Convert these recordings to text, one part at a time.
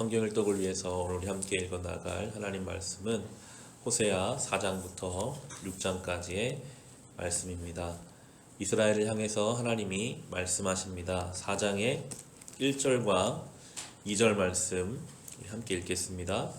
성경 일독을 위해서 오늘 우리 함께 읽어 나갈 하나님 말씀은 호세아 4장부터 6장까지의 말씀입니다. 이스라엘을 향해서 하나님이 말씀하십니다. 4장의 1절과 2절 말씀 함께 읽겠습니다.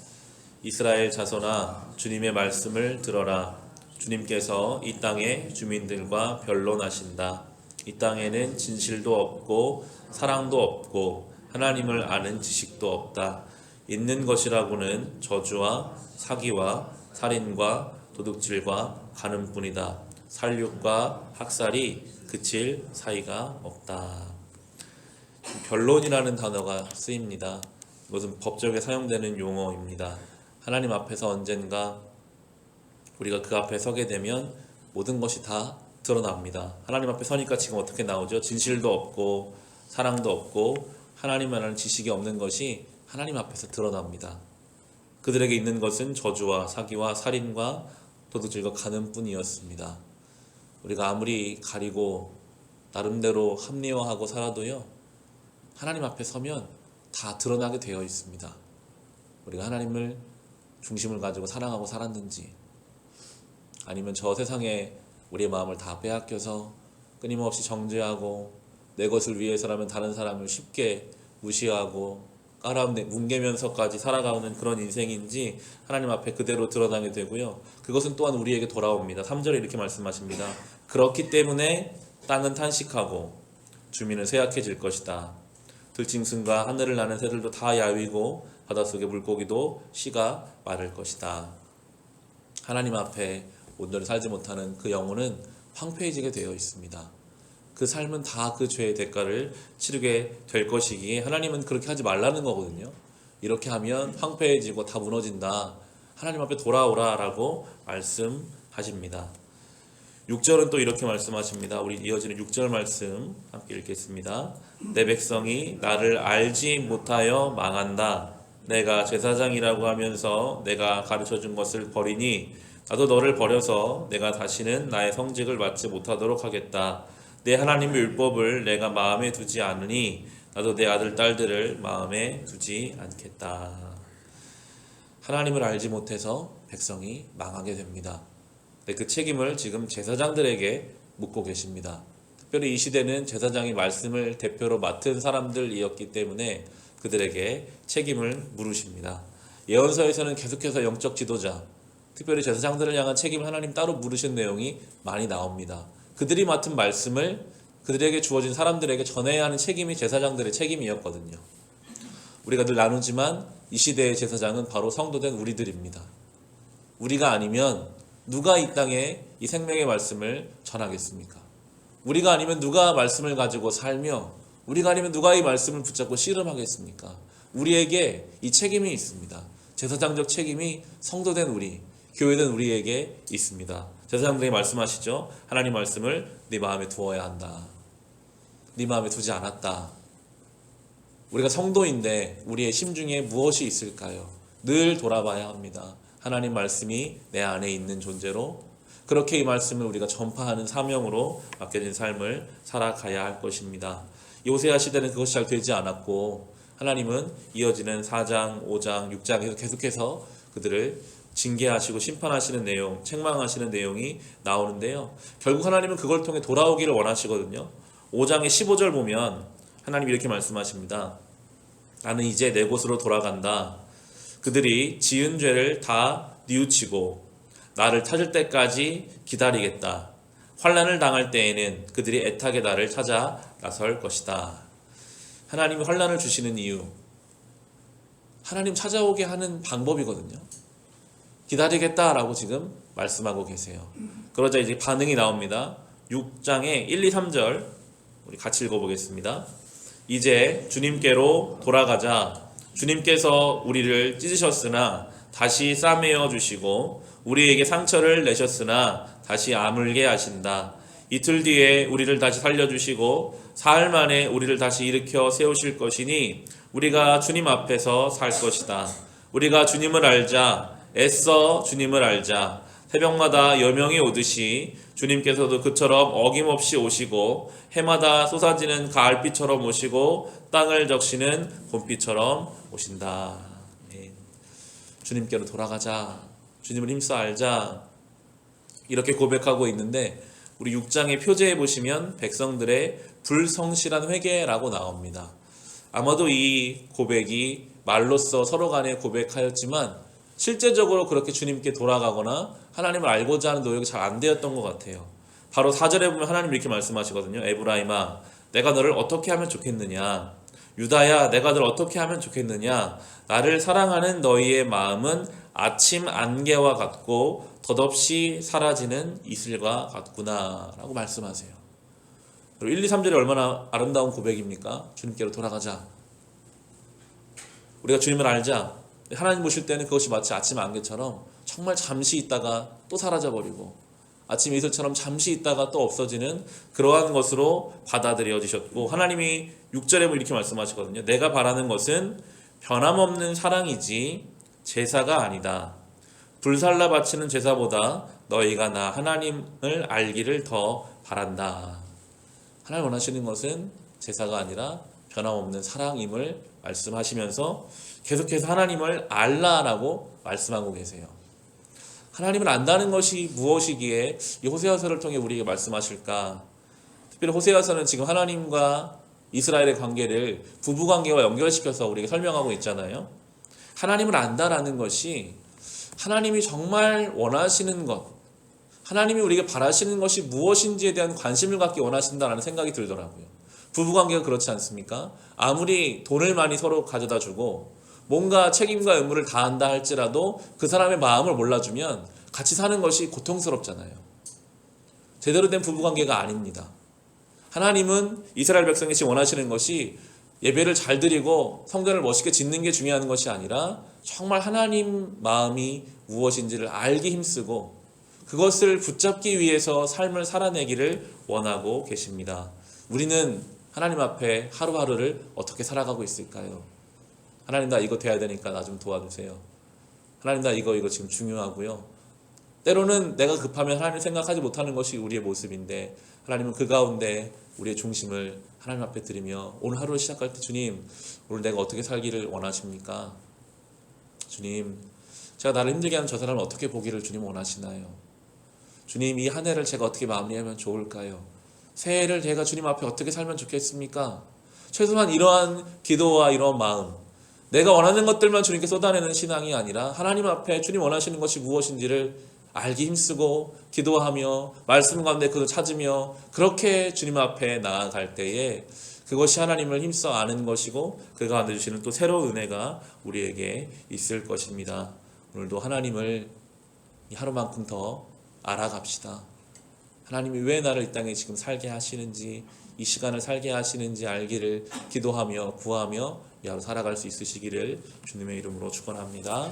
이스라엘 자손아 주님의 말씀을 들어라 주님께서 이 땅의 주민들과 변론하신다. 이 땅에는 진실도 없고 사랑도 없고 하나님을 아는 지식도 없다. 있는 것이라고는 저주와 사기와 살인과 도둑질과 가늠뿐이다. 살육과 학살이 그칠 사이가 없다. 변론이라는 단어가 쓰입니다. 이것은 법적에 사용되는 용어입니다. 하나님 앞에서 언젠가 우리가 그 앞에 서게 되면 모든 것이 다 드러납니다. 하나님 앞에 서니까 지금 어떻게 나오죠? 진실도 없고 사랑도 없고 하나님만 아는 지식이 없는 것이 하나님 앞에서 드러납니다. 그들에게 있는 것은 저주와 사기와 살인과 도둑질과 가늠뿐이었습니다. 우리가 아무리 가리고 나름대로 합리화하고 살아도요. 하나님 앞에 서면 다 드러나게 되어 있습니다. 우리가 하나님을 중심을 가지고 사랑하고 살았는지 아니면 저 세상에 우리의 마음을 다 빼앗겨서 끊임없이 정죄하고 내 것을 위해서라면 다른 사람을 쉽게 무시하고 깔아내 뭉개면서까지 살아가는 그런 인생인지 하나님 앞에 그대로 드러나게 되고요. 그것은 또한 우리에게 돌아옵니다. 3절에 이렇게 말씀하십니다. 그렇기 때문에 땅은 탄식하고 주민은 쇠약해질 것이다. 들짐승과 하늘을 나는 새들도 다 야위고 바닷속의 물고기도 씨가 마를 것이다. 하나님 앞에 온전히 살지 못하는 그 영혼은 황폐해지게 되어 있습니다. 그 삶은 다 그 죄의 대가를 치르게 될 것이기에 하나님은 그렇게 하지 말라는 거거든요. 이렇게 하면 황폐해지고 다 무너진다. 하나님 앞에 돌아오라라고 말씀하십니다. 6절은 또 이렇게 말씀하십니다. 우리 이어지는 6절 말씀 함께 읽겠습니다. 내 백성이 나를 알지 못하여 망한다. 내가 제사장이라고 하면서 내가 가르쳐 준 것을 버리니 나도 너를 버려서 내가 다시는 나의 성직을 맡지 못하도록 하겠다. 내 하나님의 율법을 내가 마음에 두지 않으니 나도 내 아들 딸들을 마음에 두지 않겠다. 하나님을 알지 못해서 백성이 망하게 됩니다. 네, 그 책임을 지금 제사장들에게 묻고 계십니다. 특별히 이 시대는 제사장이 말씀을 대표로 맡은 사람들이었기 때문에 그들에게 책임을 물으십니다. 예언서에서는 계속해서 영적 지도자, 특별히 제사장들을 향한 책임 하나님 따로 물으신 내용이 많이 나옵니다. 그들이 맡은 말씀을 그들에게 주어진 사람들에게 전해야 하는 책임이 제사장들의 책임이었거든요. 우리가 늘 나누지만 이 시대의 제사장은 바로 성도된 우리들입니다. 우리가 아니면 누가 이 땅에 이 생명의 말씀을 전하겠습니까? 우리가 아니면 누가 말씀을 가지고 살며 우리가 아니면 누가 이 말씀을 붙잡고 씨름하겠습니까? 우리에게 이 책임이 있습니다. 제사장적 책임이 성도된 우리, 교회된 우리에게 있습니다. 제사장들이 말씀하시죠. 하나님 말씀을 네 마음에 두어야 한다. 네 마음에 두지 않았다. 우리가 성도인데 우리의 심중에 무엇이 있을까요? 늘 돌아봐야 합니다. 하나님 말씀이 내 안에 있는 존재로 그렇게 이 말씀을 우리가 전파하는 사명으로 맡겨진 삶을 살아가야 할 것입니다. 요새아 시대는 그것이 잘 되지 않았고 하나님은 이어지는 4장, 5장, 6장에서 계속해서 그들을 징계하시고 심판하시는 내용, 책망하시는 내용이 나오는데요. 결국 하나님은 그걸 통해 돌아오기를 원하시거든요. 5장의 15절 보면 하나님 이렇게 말씀하십니다. 나는 이제 내 곳으로 돌아간다. 그들이 지은 죄를 다 뉘우치고 나를 찾을 때까지 기다리겠다. 환란을 당할 때에는 그들이 애타게 나를 찾아 나설 것이다. 하나님이 환란을 주시는 이유 하나님 찾아오게 하는 방법이거든요. 기다리겠다라고 지금 말씀하고 계세요. 그러자 이제 반응이 나옵니다. 6장의 1, 2, 3절 우리 같이 읽어보겠습니다. 이제 주님께로 돌아가자. 주님께서 우리를 찢으셨으나 다시 싸매어 주시고 우리에게 상처를 내셨으나 다시 아물게 하신다. 이틀 뒤에 우리를 다시 살려주시고 사흘 만에 우리를 다시 일으켜 세우실 것이니 우리가 주님 앞에서 살 것이다. 우리가 주님을 알자 애써 주님을 알자 새벽마다 여명이 오듯이 주님께서도 그처럼 어김없이 오시고 해마다 쏟아지는 가을비처럼 오시고 땅을 적시는 봄비처럼 오신다. 네. 주님께로 돌아가자. 주님을 힘써 알자. 이렇게 고백하고 있는데 우리 6장의 표제에 보시면 백성들의 불성실한 회개라고 나옵니다. 아마도 이 고백이 말로써 서로 간에 고백하였지만 실제적으로 그렇게 주님께 돌아가거나 하나님을 알고자 하는 노력이 잘 안 되었던 것 같아요. 바로 4절에 보면 하나님 이렇게 말씀하시거든요. 에브라임아, 내가 너를 어떻게 하면 좋겠느냐? 유다야, 내가 너를 어떻게 하면 좋겠느냐? 나를 사랑하는 너희의 마음은 아침 안개와 같고 덧없이 사라지는 이슬과 같구나. 라고 말씀하세요. 그리고 1, 2, 3절이 얼마나 아름다운 고백입니까? 주님께로 돌아가자. 우리가 주님을 알자. 하나님 보실 때는 그것이 마치 아침 안개처럼 정말 잠시 있다가 또 사라져 버리고 아침 이슬처럼 잠시 있다가 또 없어지는 그러한 것으로 받아들여지셨고 하나님이 6절에 뭐 이렇게 말씀하시거든요. 내가 바라는 것은 변함없는 사랑이지 제사가 아니다. 불살라 바치는 제사보다 너희가 나 하나님을 알기를 더 바란다. 하나님 원하시는 것은 제사가 아니라 변함없는 사랑임을 말씀하시면서 계속해서 하나님을 알라라고 말씀하고 계세요. 하나님을 안다는 것이 무엇이기에 이 호세아서를 통해 우리에게 말씀하실까? 특별히 호세아서는 지금 하나님과 이스라엘의 관계를 부부 관계와 연결시켜서 우리에게 설명하고 있잖아요. 하나님을 안다라는 것이 하나님이 정말 원하시는 것, 하나님이 우리에게 바라시는 것이 무엇인지에 대한 관심을 갖기 원하신다라는 생각이 들더라고요. 부부 관계가 그렇지 않습니까? 아무리 돈을 많이 서로 가져다 주고 뭔가 책임과 의무를 다한다 할지라도 그 사람의 마음을 몰라주면 같이 사는 것이 고통스럽잖아요. 제대로 된 부부 관계가 아닙니다. 하나님은 이스라엘 백성이 원하시는 것이 예배를 잘 드리고 성전을 멋있게 짓는 게 중요한 것이 아니라 정말 하나님 마음이 무엇인지를 알기 힘쓰고 그것을 붙잡기 위해서 삶을 살아내기를 원하고 계십니다. 우리는 하나님 앞에 하루하루를 어떻게 살아가고 있을까요? 하나님 나 이거 돼야 되니까 나 좀 도와주세요. 하나님 나 이거 이거 지금 중요하고요. 때로는 내가 급하면 하나님 생각하지 못하는 것이 우리의 모습인데 하나님은 그 가운데 우리의 중심을 하나님 앞에 드리며 오늘 하루를 시작할 때 주님 오늘 내가 어떻게 살기를 원하십니까? 주님 제가 나를 힘들게 하는 저 사람을 어떻게 보기를 주님 원하시나요? 주님 이 한 해를 제가 어떻게 마무리하면 좋을까요? 새해를 제가 주님 앞에 어떻게 살면 좋겠습니까? 최소한 이러한 기도와 이러한 마음 내가 원하는 것들만 주님께 쏟아내는 신앙이 아니라 하나님 앞에 주님 원하시는 것이 무엇인지를 알기 힘쓰고 기도하며 말씀 가운데 그걸 찾으며 그렇게 주님 앞에 나아갈 때에 그것이 하나님을 힘써 아는 것이고 그 가운데 주시는 또 새로운 은혜가 우리에게 있을 것입니다. 오늘도 하나님을 이 하루만큼 더 알아갑시다. 하나님이 왜 나를 이 땅에 지금 살게 하시는지 이 시간을 살게 하시는지 알기를 기도하며 구하며 이 하루 살아갈 수 있으시기를 주님의 이름으로 축원합니다.